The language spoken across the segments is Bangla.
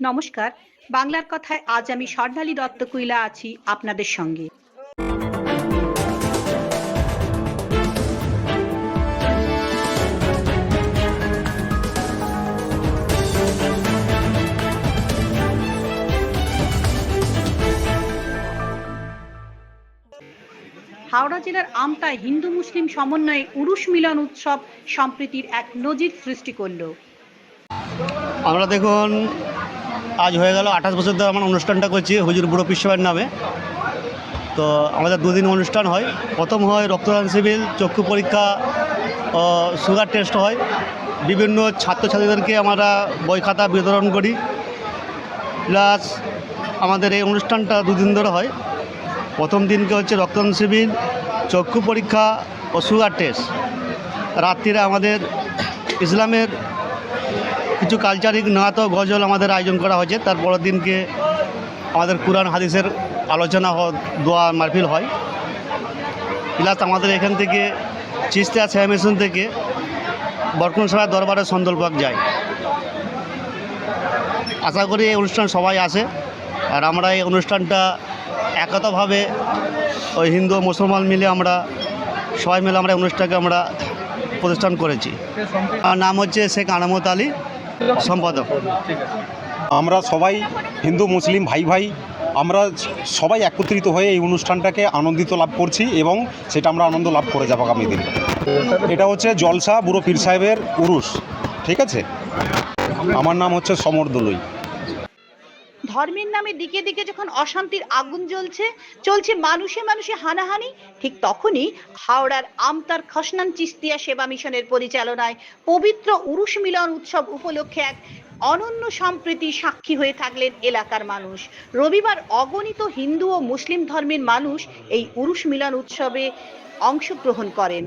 নমস্কার। বাংলার কথায় আজ আমি স্বর্ণালী দত্ত কুইলা আছি আপনাদের সঙ্গে। হাওড়া জেলার আমতায় হিন্দু মুসলিম সমন্বয়ে উরুষ মিলন উৎসব সম্প্রীতির এক নজির সৃষ্টি করল। আমরা দেখুন আজ হয়ে গেল আঠাশ বছর ধরে আমরা অনুষ্ঠানটা করছি, হুজুর বুড়ো পিসের নামে। তো আমাদের দুদিন অনুষ্ঠান হয়। প্রথম হয় রক্তদান শিবির, চক্ষু পরীক্ষা সুগার টেস্ট হয়। বিভিন্ন ছাত্রছাত্রীদেরকে আমরা বই খাতা বিতরণ করি। প্লাস আমাদের এই অনুষ্ঠানটা দুদিন ধরে হয়। প্রথম দিনকে হচ্ছে রক্তদান শিবির, চক্ষু পরীক্ষা ও সুগার টেস্ট। রাত্রিরে আমাদের ইসলামের কিছু কালচারিক নাত গজল আমাদের আয়োজন করা হয়েছে। তার পরের দিনকে আমাদের কোরআন, হাদিসের আলোচনা দোয়া মারফিল হয়। প্লাস আমাদের এখান থেকে চিস্তিয়া সেমিশন থেকে বরকুন সভায় দরবারে সন্দলবাগ যায়। আশা করি এই অনুষ্ঠান সবাই আসে। আর আমরা এই অনুষ্ঠানটা একতভাবে ওই হিন্দু মুসলমান মিলে আমরা, সবাই মিলে আমরা অনুষ্ঠানকে আমরা প্রতিষ্ঠান করেছি। নাম হচ্ছে শেখ আনামত আলী। সম্পাদক। আমরা সবাই হিন্দু, মুসলিম, ভাই ভাই, আমরা সবাই একত্রিত হয়ে এই অনুষ্ঠানটাকে আনন্দিত লাভ করছি এবং সেটা আমরা আনন্দ লাভ করে যাব আগামী দিন। এটা হচ্ছে জলসা বুড়ো পীর সাহেবের উরুস, ঠিক আছে? আমার নাম হচ্ছে সমর দলুই। ধর্মের নামে দিকে দিকে যখন অশান্তির আগুন জ্বলছে, চলছে মানুষে মানুষে হানাহানি, ঠিক তখনই হাওড়ার আমতার খসনান চিস্তিয়া সেবা মিশনের পরিচালনায় পবিত্র উরুষ মিলন উৎসব উপলক্ষে এক অনন্য সম্প্রীতি সাক্ষী হয়ে থাকলেন এলাকার মানুষ। রবিবার অগণিত হিন্দু ও মুসলিম ধর্মের মানুষ এই উরুষ মিলন উৎসবে অংশগ্রহণ করেন।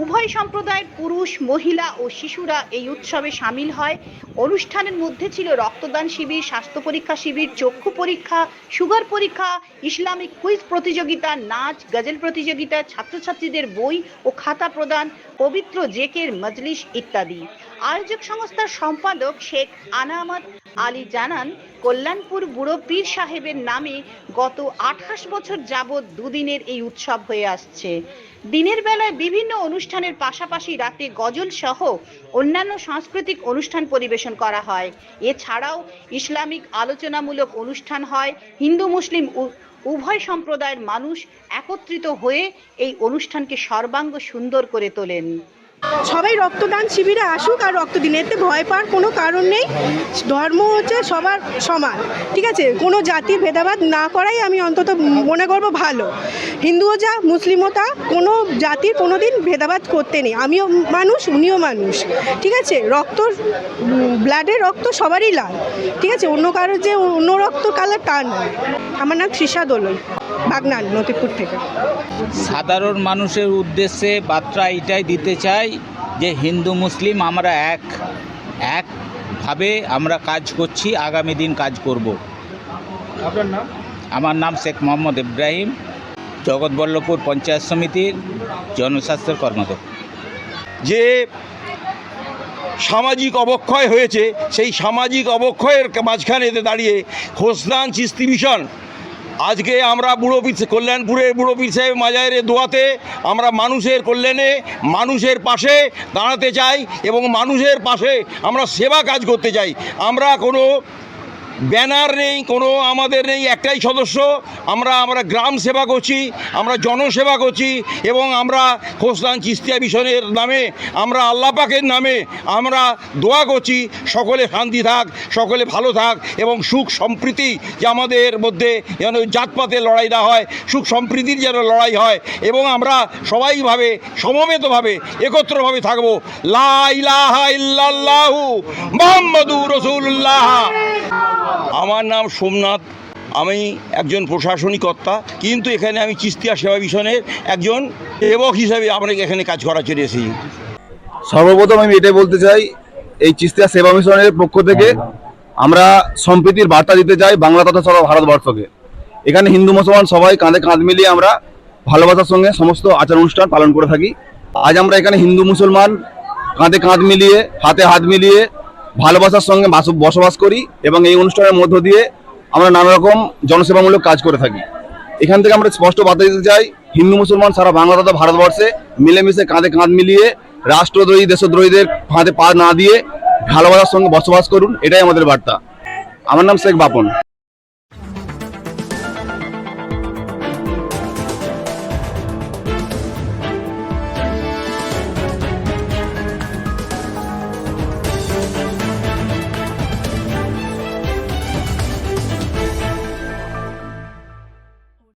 উভয় সম্প্রদায়ের পুরুষ, মহিলা ও শিশুরা এই উৎসবে সামিল হয়। অনুষ্ঠানের মধ্যে ছিল রক্তদান শিবির, স্বাস্থ্য পরীক্ষা শিবির, চক্ষু পরীক্ষা, সুগার পরীক্ষা, ইসলামিক কুইজ প্রতিযোগিতা, নাচ, গজল প্রতিযোগিতা, ছাত্রছাত্রীদের বই ও খাতা প্রদান, পবিত্র জেকের মজলিস ইত্যাদি। আয়োজক সংস্থার সম্পাদক শেখ আনামত আলী জানান, কল্যাণপুর বুড়ো পীর সাহেবের নামে গত আঠাশ বছর যাবৎ দুদিনের এই উৎসব হয়ে আসছে। দিনের বেলায় বিভিন্ন অনুষ্ঠানের পাশাপাশি রাতে গজল সহ অন্যান্য সাংস্কৃতিক অনুষ্ঠান পরিবেশন করা হয়। এছাড়াও ইসলামিক আলোচনামূলক অনুষ্ঠান হয়। হিন্দু, মুসলিম উভয় সম্প্রদায়ের মানুষ একত্রিত হয়ে এই অনুষ্ঠানকে সর্বাঙ্গ সুন্দর করে তোলেন। সবাই রক্তদান শিবিরে আসুক আর রক্ত দিন এতে ভয় পাওয়ার কোনো কারণ নেই। ধর্ম হচ্ছে সবার সমান, ঠিক আছে? কোনো জাতির ভেদাভেদ না করাই আমি অন্তত মনে করব ভালো। হিন্দুও যা মুসলিমও তা, কোনো জাতির কোনো দিন ভেদাভেদ করতে নেই। আমিও মানুষ, উনিও মানুষ, ঠিক আছে? রক্ত, ব্লাডের রক্ত সবারই লাল, ঠিক আছে? অন্য কারোর যে অন্য রক্ত কালার তা নয়। আমার নাম তৃষা দোলই বাগনান নতিপুর থেকে। সাধারণ মানুষের উদ্দেশ্যে বার্তা এটাই দিতে চাই যে হিন্দু মুসলিম আমরা এক। একভাবে আমরা কাজ করছি আগামী দিন কাজ করব। আপনার নাম? আমার নাম শেখ মোহাম্মদ ইব্রাহিম জগৎবল্লভপুর পঞ্চায়েত সমিতির জনস্বাস্থ্যের কর্মদক্ষ যে সামাজিক অবক্ষয় হয়েছে সেই সামাজিক অবক্ষয়ের মাঝখানে দাঁড়িয়ে হোসদান চিস্তি মিশন আজকে আমরা বুড়ো পীর কল্যাণপুরের বুড়ো সাহেব মাজারের দোয়াতে আমরা মানুষের কল্যাণে, মানুষের পাশে দাঁড়াতে চাই এবং মানুষের পাশে আমরা সেবা কাজ করতে চাই। আমরা কোনো ব্যানার নেই, কোনো আমাদের নেই, একটাই সদস্য। আমরা আমরা গ্রাম সেবা করছি, আমরা জনসেবা করছি এবং আমরা হোসদান চিস্তিয়া মিশনের নামে, আমরা আল্লাহ পাকের নামে আমরা দোয়া করছি, সকলে শান্তি থাক, সকলে ভালো থাক এবং সুখ সম্প্রীতি যে আমাদের মধ্যে যেন জাতপাতের লড়াই না হয়, সুখ সম্প্রীতির যেন লড়াই হয় এবং আমরা সবাইভাবে সমবেতভাবে, একত্রভাবে থাকব। লা ইলাহা ইল্লাল্লাহু মুহাম্মাদুর রাসূলুল্লাহ। আমার নাম সোমনাথ, আমি একজন প্রশাসনিক কর্তা, কিন্তু এখানে আমি চিস্তিয়া সেবা মিশনের একজন সেবক হিসাবে আমরা এখানে কাজ জন্য এসেছি। সর্বপ্রথম আমি এটাই বলতে চাই, এই চিস্তিয়া সেবা মিশনের পক্ষ থেকে আমরা সম্প্রীতির বার্তা দিতে চাই বাংলা তথা সারা ভারতবর্ষকে। এখানে হিন্দু, মুসলমান সবাই কাঁধে কাঁধ মিলিয়ে আমরা ভালোবাসার সঙ্গে সমস্ত আচার অনুষ্ঠান পালন করে থাকি। আজ আমরা এখানে হিন্দু, মুসলমান কাঁধে কাঁধ মিলিয়ে, হাতে হাত মিলিয়ে ভালোবাসার সঙ্গে বসবাস করি এবং এই অনুষ্ঠানের মধ্য দিয়ে আমরা নানা রকম জনসেবামূলক কাজ করে থাকি। এখান থেকে আমরা স্পষ্ট বার্তা দিতে চাই, হিন্দু, মুসলমান সারা বাংলা তথা ভারতবর্ষে মিলেমিশে কাঁধে কাঁধ মিলিয়ে রাষ্ট্রদ্রোহী, দেশদ্রোহীদের ফাঁদে পা না দিয়ে ভালোবাসার সঙ্গে বসবাস করুন, এটাই আমাদের বার্তা। আমার নাম শেখ বাপন।